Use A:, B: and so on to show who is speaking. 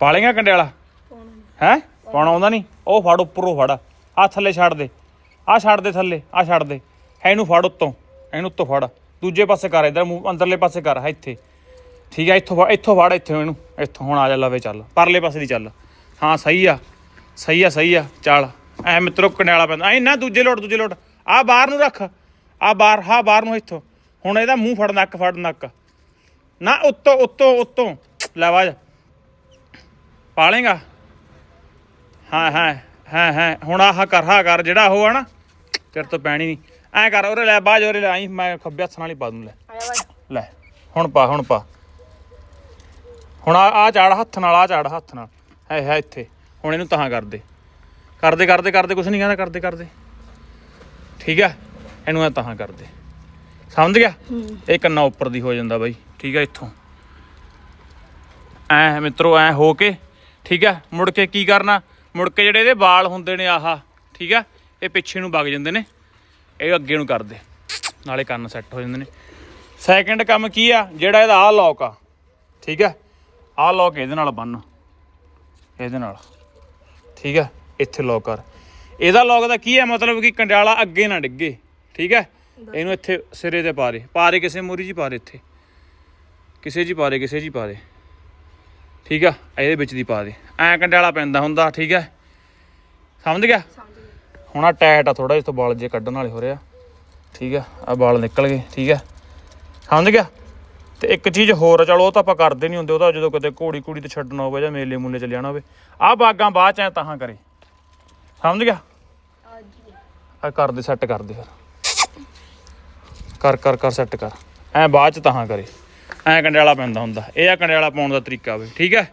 A: ਪਾਲੇਗਾ ਕੰਡਿਆਲਾ ਹੈ? ਪਾਉਣਾ ਆਉਂਦਾ ਨਹੀਂ? ਉਹ ਫੜ, ਉੱਪਰੋਂ ਫੜ। ਆ ਥੱਲੇ ਛੱਡ ਦੇ। ਆ ਛੱਡ ਦੇ ਥੱਲੇ ਆ ਛੱਡ ਦੇ। ਹੈ ਇਹਨੂੰ ਫੜ ਉੱਤੋਂ। ਇਹਨੂੰ ਉੱਤੋਂ ਫੜ। ਦੂਜੇ ਪਾਸੇ ਕਰ, ਇਧਰ ਮੂੰਹ, ਅੰਦਰਲੇ ਪਾਸੇ ਕਰ। ਹੈ ਇੱਥੇ। ਠੀਕ ਹੈ ਇੱਥੋਂ ਫੜ ਇੱਥੋਂ ਫੜ ਇੱਥੋਂ ਇਹਨੂੰ। ਇੱਥੋਂ ਹੁਣ ਆ ਜਾ, ਲਵੇ ਚੱਲ। ਪਰਲੇ ਪਾਸੇ ਦੀ ਚੱਲ। ਹਾਂ, ਸਹੀ ਆ। ਸਹੀ ਆ ਸਹੀ ਆ। ਚੱਲ। ਐ ਮਿੱਤਰੋ ਕੰਡਿਆਲਾ ਪੈਂਦਾ। ਐ ਨਾ, ਦੂਜੇ ਲੋਟ ਦੂਜੇ ਲੋਟ। ਆ ਬਾਹਰ ਨੂੰ ਰੱਖ। ਆ ਬਾਹਰ ਹਾਂ ਬਾਹਰ ਨੂੰ ਇੱਥੋਂ। ਹੁਣ ਇਹਦਾ ਮੂੰਹ ਫੜ ਨੱਕ ਫੜ ਨੱਕ ਨਾ, ਉੱਤੋਂ ਉੱਤੋਂ ਉੱਤੋਂ। ਲੈ ਆਵਾਜ਼ ਪਾਲੇਗਾ? ਹਾਂ ਹਾਂ ਹਾਂ ਹਾਂ। ਹੁਣ ਆਹ ਕਰ ਹਾਂ ਕਰ ਜਿਹੜਾ ਉਹ ਆ ਨਾ ਤੇਰੇ ਤੋਂ ਪੈਣੀ ਨਹੀਂ। ਐ ਕਰ ਉਰੇ ਲੈ ਬਾਜ ਉਰੇ ਲੈ ਆਈ ਮੈਂ ਖੱਬੇ ਹੱਥ ਨਾਲ ਹੀ ਪਾ ਦੂੰ ਲੈ। ਲੈ ਹੁਣ ਪਾ ਹੁਣ ਪਾ। ਹੁਣ ਆ ਆ ਝਾੜ ਹੱਥ ਨਾਲ ਆ ਝਾੜ ਹੱਥ ਨਾਲ। ਹੈ ਹੈ ਇੱਥੇ। ਹੁਣ ਇਹਨੂੰ ਤਾਂ ਕਰਦੇ। ਕਰਦੇ ਕਰਦੇ ਕਰਦੇ ਕੁਛ ਨਹੀਂ ਕਹਿੰਦਾ ਕਰਦੇ ਕਰਦੇ। ਠੀਕ ਆ? ਇਹਨੂੰ ਐ ਤਾਂ ਕਰਦੇ। ਸਮਝ ਗਿਆ? ਇਹ ਕੰਨਾ ਉੱਪਰ ਦੀ ਹੋ ਜਾਂਦਾ ਬਾਈ। ਠੀਕ ਆ ਇੱਥੋਂ। ਐ ਮਿੱਤਰੋ ਐ ਹੋ ਕੇ ਠੀਕ ਆ ਮੁੜ ਕੇ ਕੀ ਕਰਨਾ? ਮੁੜ ਕੇ ਜਿਹੜੇ ਇਹਦੇ ਵਾਲ ਹੁੰਦੇ ਨੇ ਆਹਾ, ਠੀਕ ਆ ਇਹ ਪਿੱਛੇ ਨੂੰ ਵਗ ਜਾਂਦੇ ਨੇ। ਇਹ ਅੱਗੇ ਨੂੰ ਕਰਦੇ। ਨਾਲੇ ਕੰਨ ਸੈੱਟ ਹੋ ਜਾਂਦੇ ਨੇ। ਸੈਕੰਡ ਕੰਮ ਕੀ ਆ? ਜਿਹੜਾ ਇਹਦਾ ਆਹ ਲੌਕ ਆ, ਠੀਕ ਆ ਆਹ ਲੌਕ ਇਹਦੇ ਨਾਲ ਬੰਨ ਇਹਦੇ ਨਾਲ। ਠੀਕ ਆ ਇੱਥੇ ਲੌਕ ਕਰ। ਇਹਦਾ ਲੌਕ ਦਾ ਕੀ ਹੈ? ਮਤਲਬ ਕਿ ਕੰਡਿਆਲਾ ਅੱਗੇ ਨਾ ਡਿੱਗੇ, ਠੀਕ ਹੈ? ਇਹਨੂੰ ਇੱਥੇ ਸਿਰੇ ਤੇ ਪਾ ਦੇ। ਪਾ ਦੇ ਕਿਸੇ ਮੋਰੀ ਜੀ ਪਾ ਦੇ ਇੱਥੇ। ਕਿਸੇ ਜੀ ਪਾ ਦੇ, ਕਿਸੇ ਜੀ ਪਾ ਦੇ। ਠੀਕ ਆ? ਇਹਦੇ ਵਿੱਚ ਦੀ ਪਾ ਦੇ। ਐ ਕੰਡਿਆਲਾ ਪੈਂਦਾ ਹੁੰਦਾ ਠੀਕ ਹੈ ਸਮਝ ਗਿਆ? ਹੁਣ ਆ ਟਾਇਟ ਆ ਥੋੜਾ ਜਿਹਾ ਤੋਂ ਬਾਲ ਜੇ ਕੱਢਣ ਵਾਲੇ ਹੋ ਰਿਹਾ ਠੀਕ ਆ? ਆ ਵਾਲ ਨਿਕਲ ਗਏ ਠੀਕ ਆ? ਸਮਝ ਗਿਆ? ਤੇ ਇੱਕ ਚੀਜ਼ ਹੋਰ ਆ, ਚਲੋ ਉਹ ਤਾਂ ਆਪਾਂ ਕਰਦੇ ਨਹੀਂ ਹੁੰਦੇ ਉਹਦਾ ਜਦੋਂ ਕਿਤੇ ਘੋੜੀ ਘੋੜੀ ਤੇ ਛੱਡਣਾ ਹੋਵੇ ਜਾਂ ਮੇਲੇ ਮੂਲੇ ਚ ਜਾਣਾ ਹੋਵੇ। ਆ ਬਾਗਾਂ ਬਾਅਦ ਚ ਐ ਤਾਹਾਂ ਕਰੇ। ਸਮਝ ਗਿਆ?
B: ਆ
A: ਕਰਦੇ ਸੈੱਟ ਕਰਦੇ ਫਿਰ। ਕਰ ਕਰ ਕਰ ਸੈੱਟ ਕਰ। ਐ ਬਾਅਦ ਚ ਤਾਹਾਂ ਕਰੇ। ਐ ਕੰਡਿਆਲਾ ਪੈਂਦਾ ਹੁੰਦਾ ਇਹ ਆ ਕੰਡਿਆਲਾ ਪਾਉਣ ਦਾ ਤਰੀਕਾ ਵੇ ਠੀਕ ਹੈ?